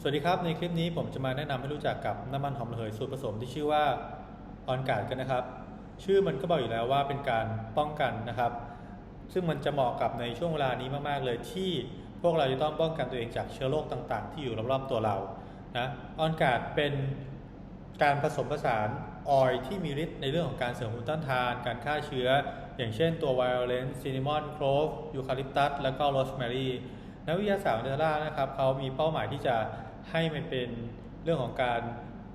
สวัสดีครับ ในคลิปนี้ผมจะมาแนะนำให้รู้จักกับน้ำมันหอมระเหยสูตรผสมที่ชื่อว่าออนการ์ดกันนะครับ ชื่อมันก็บอกอยู่แล้วว่าเป็นการป้องกันนะครับ ซึ่งมันจะเหมาะกับในช่วงเวลานี้มาก ๆ เลยที่พวกเราจะต้องป้องกันตัวเองจากเชื้อโรคต่าง ๆ ที่อยู่รอบๆตัวเรานะออนการ์ดเป็นการผสมผสานออยล์ที่มีฤทธิ์ในเรื่องของการเสริมภูมิต้านทาน การฆ่าเชื้อ อย่างเช่นตัวไวโอเลนซินนามอนโคลฟยูคาลิปตัส แล้วก็โรสแมรี่ นักวิทยาศาสตร์เดล่านะครับเขามีเป้าหมายที่จะให้มันเป็นเรื่องของการ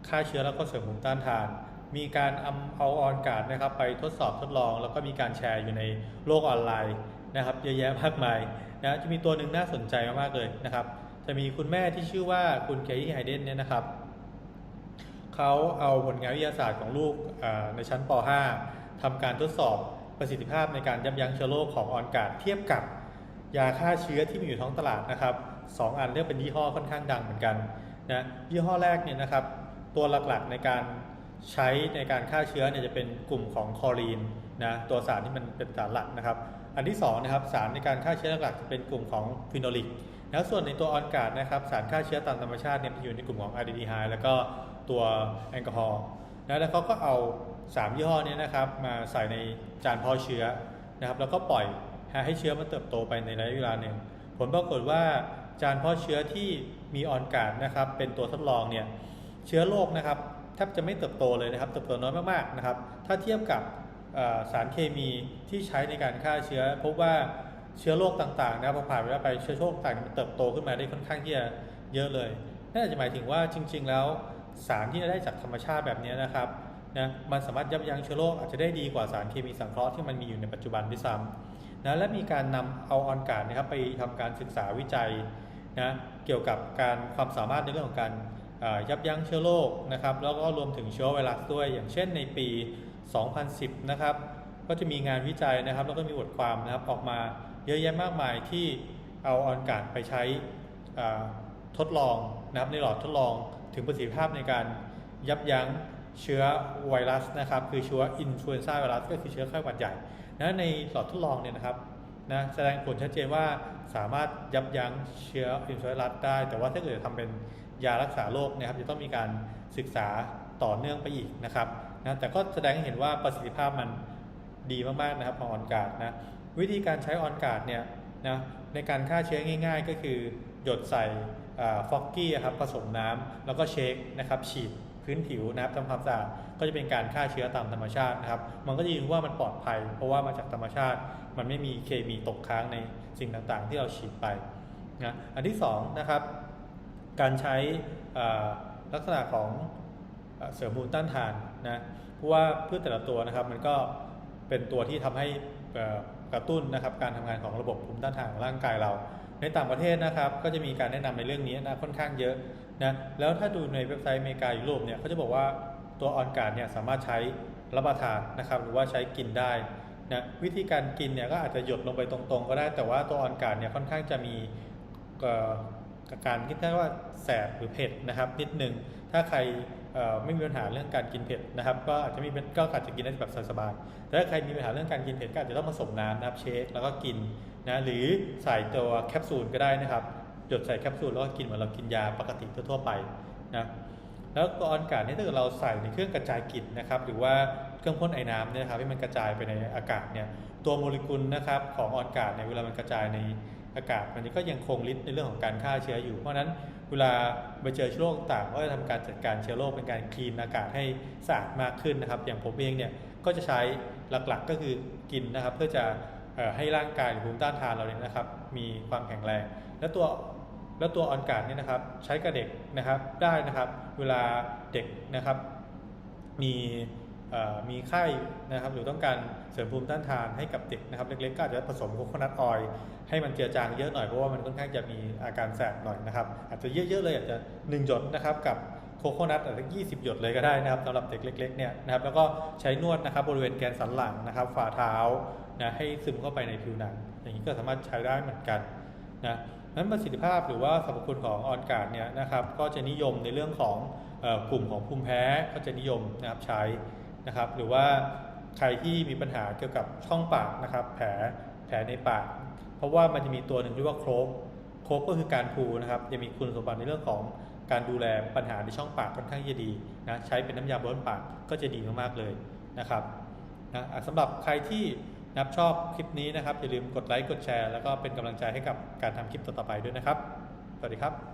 ฆ่าเชื้อแล้วก็เสริมภูมิต้านทาน มีการเอาเอาออนการ์ดนะครับไปทดสอบทดลอง แล้วก็มีการแชร์อยู่ในโลกออนไลน์นะครับเยอะแยะมากมายนะจะมีตัวหนึ่งน่าสนใจมากๆเลยนะครับ จะมีคุณแม่ที่ชื่อว่าคุณเคที่ไฮเดนเนี่ยนะครับเขาเอาผลงานวิทยาศาสตร์ของลูกในชั้นป .5 ทำการทดสอบประสิทธิภาพในการยับยั้งเชื้อโรคของออนการ์ดเทียบกับ ยาฆ่าเชื้อที่มีอยู่ท้องตลาดนะครับสองอันเรียกเป็นยี่ห้อค่อนข้างดังเหมือนกันนะยี่ห้อแรกเนี่ยนะครับ ตัวหลักๆในการใช้ในการฆ่าเชื้อเนี่ยจะเป็นกลุ่มของคอรีนนะตัวสารที่มันเป็นสารหลักนะครับ อันที่สองนะครับสารในการฆ่าเชื้อหลักๆจะเป็นกลุ่มของฟิโนลิกนะส่วนในตัวออนการ์ดนะครับสารฆ่าเชื้อตามธรรมชาติเนี่ยอยู่ในกลุ่มของอะดีดีไฮแล้วก็ตัวแอลกอฮอล์นะแล้วเขาก็เอา 3 ยี่ห้อนี้นะครับมาใส่ในจานเพาะเชื้อนะครับแล้วก็ปล่อย ให้เชื้อมันเติบโตไปในระยะเวลาหนึ่งผลปรากฏว่าจานเพาะเชื้อที่มีออนการ์ดนะครับ เป็นตัวทดลองเนี่ยเชื้อโรคนะครับแทบจะไม่เติบโตเลยนะครับ เติบโตน้อยมากๆนะครับ ถ้าเทียบกับสารเคมีที่ใช้ในการฆ่าเชื้อ พบว่าเชื้อโรคต่างๆนะพอผ่านเวลาไปเชื้อโรคต่างๆมันเติบโตขึ้นมาได้ค่อนข้างที่จะเยอะเลยนั่นอาจจะหมายถึงว่าจริง ๆ แล้วสารที่ได้จากธรรมชาติแบบนี้นะครับนะมันสามารถยับยั้งเชื้อโรคอาจจะได้ดีกว่าสารเคมีสังเคราะห์ที่มันมีอยู่ในปัจจุบันด้วยซ้ำ นะและมีการนำเอาออนการ์ดนะครับไปทำการศึกษาวิจัยนะเกี่ยวกับการความสามารถในเรื่องของการยับยั้งเชื้อโรคนะครับแล้วก็รวมถึงเชื้อไวรัสด้วย อย่างเช่นในปี 2010 นะครับก็จะมีงานวิจัยนะครับ แล้วก็มีบทความนะครับออกมาเยอะแยะมากมายที่เอาออนการ์ดไปใช้ทดลองนะครับในหลอดทดลองถึงประสิทธิภาพในการยับยั้ง เชื้อไวรัสนะครับ คือเชื้ออินฟลูเอนซ่าไวรัสก็คือเชื้อไข้หวัดใหญ่นะในหลอดทดลองเนี่ยนะครับนะแสดงผลชัดเจนว่าสามารถยับยั้งเชื้ออินฟลูเอนซ่าไวรัสได้ แต่ว่าถ้าเกิดจะทำเป็นยารักษาโรคนะครับ จะต้องมีการศึกษาต่อเนื่องไปอีกนะครับนะแต่ก็แสดงให้เห็นว่าประสิทธิภาพมันดีมากๆนะครับของออนการ์ดนะวิธีการใช้ออนการ์ดเนี่ยนะในการฆ่าเชื้อง่าย ๆ ก็คือหยดใส่ฟอกกี้ครับผสมน้ำแล้วก็เช็คนะครับฉีด พื้นผิวนะครับทำความสะอาดก็จะเป็นการฆ่าเชื้อตามธรรมชาตินะครับ มันก็จะยืนว่ามันปลอดภัย เพราะว่ามาจากธรรมชาติ มันไม่มีเคมีตกค้างในสิ่งต่างๆ ที่เราฉีดไปนะอันที่สองนะครับการใช้ลักษณะของเสริมภูมิต้านทานนะเพราะว่าพืชแต่ละตัวนะครับมันก็เป็นตัวที่ทำให้กระตุ้นนะครับการทำงานของระบบภูมิต้านทานของร่างกายเรา ในต่างประเทศนะครับ ก็จะมีการแนะนำในเรื่องนี้นะค่อนข้างเยอะนะแล้วถ้าดูในเว็บไซต์อเมริกายุโรปเนี่ยเขาจะบอกว่าตัวออนการ์ดเนี่ยสามารถใช้รับประทานนะครับ หรือว่าใช้กินได้นะวิธีการกินเนี่ยก็อาจจะหยดลงไปตรงๆ ก็ได้แต่ว่าตัวออนการ์ดเนี่ยค่อนข้างจะมีอ่อการคิดได้ว่าแสบหรือเผ็ดนะครับนิดนึงถ้าใคร ไม่มีปัญหาเรื่องการกินเผ็ดนะครับ ก็อาจจะมีเป็นก็อาจจะกินได้แบบสบายๆแต่ถ้าใครมีปัญหาเรื่องการกินเผ็ดก็อาจจะต้องผสมน้ำนะครับเชคแล้วก็กินนะหรือใส่ตัวแคปซูลก็ได้นะครับหยดใส่แคปซูลแล้วก็กินเหมือนเรากินยาปกติทั่วๆไปนะแล้วตัวออนการ์ดนี่ถ้าเกิดเราใส่ในเครื่องกระจายกลิ่นนะครับ หรือว่าเครื่องพ่นไอ้น้ำเนี่ยนะครับให้มันกระจายไปในอากาศเนี่ยตัวโมเลกุลนะครับของออนการ์ดเนี่ยเวลามันกระจายใน อากาศมันก็ยังคงฤทธิ์ในเรื่องของการฆ่าเชื้ออยู่ เพราะฉะนั้นเวลาไปเจอเชื้อโรคต่างก็จะทำการจัดการเชื้อโรคเป็นการคลีนอากาศให้สะอาดมากขึ้นนะครับ อย่างผมเองเนี่ยก็จะใช้หลักๆก็คือกินนะครับ เพื่อจะให้ร่างกายหรือภูมิต้านทานเราเนี่ยนะครับ มีความแข็งแรง แล้วตัวแล้วตัวออนการ์ดเนี่ยนะครับใช้กับเด็กนะครับได้นะครับ เวลาเด็กนะครับ มี มีไข้นะครับหรือต้องการเสริมภูมิต้านทานให้กับเด็กนะครับเล็กๆก็อาจจะผสมโคโคนัทออยล์ให้มันเจือจางเยอะหน่อยเพราะว่ามันค่อนข้างจะมีอาการแสบหน่อยนะครับอาจจะเยอะๆเลยอาจจะ 1 หยดนะครับกับโคโคนัทอาจจะ20 หยดเลยก็ได้นะครับสำหรับเด็กเล็กๆเนี่ยนะครับแล้วก็ใช้นวดนะครับบริเวณแกนสันหลังนะครับฝ่าเท้านะให้ซึมเข้าไปในผิวหนัง อย่างนี้ก็สามารถใช้ได้เหมือนกันนะนั้นประสิทธิภาพหรือว่าสรรพคุณของออนการ์ดเนี่ยนะครับก็จะนิยมในเรื่องของกลุ่มของภูมิแพ้ก็จะนิยมนะครับใช้ นะครับ หรือว่าใครที่มีปัญหาเกี่ยวกับช่องปากนะครับ แผลแผลในปาก เพราะว่ามันจะมีตัวหนึ่งที่ว่าโครฟโครบก็คือการพูนะครับยังมีคุณสมบัติในเรื่องของการดูแลปัญหาในช่องปากค่อนข้างจะดีนะใช้เป็นน้ำยาบ้วนปากก็จะดีมากๆเลยนะครับนะอะสำหรับใครที่นับชอบคลิปนี้นะครับอย่าลืมกดไลค์กดแชร์ แล้วก็เป็นกำลังใจให้กับการทำคลิปต่อๆไปด้วยนะครับ สวัสดีครับ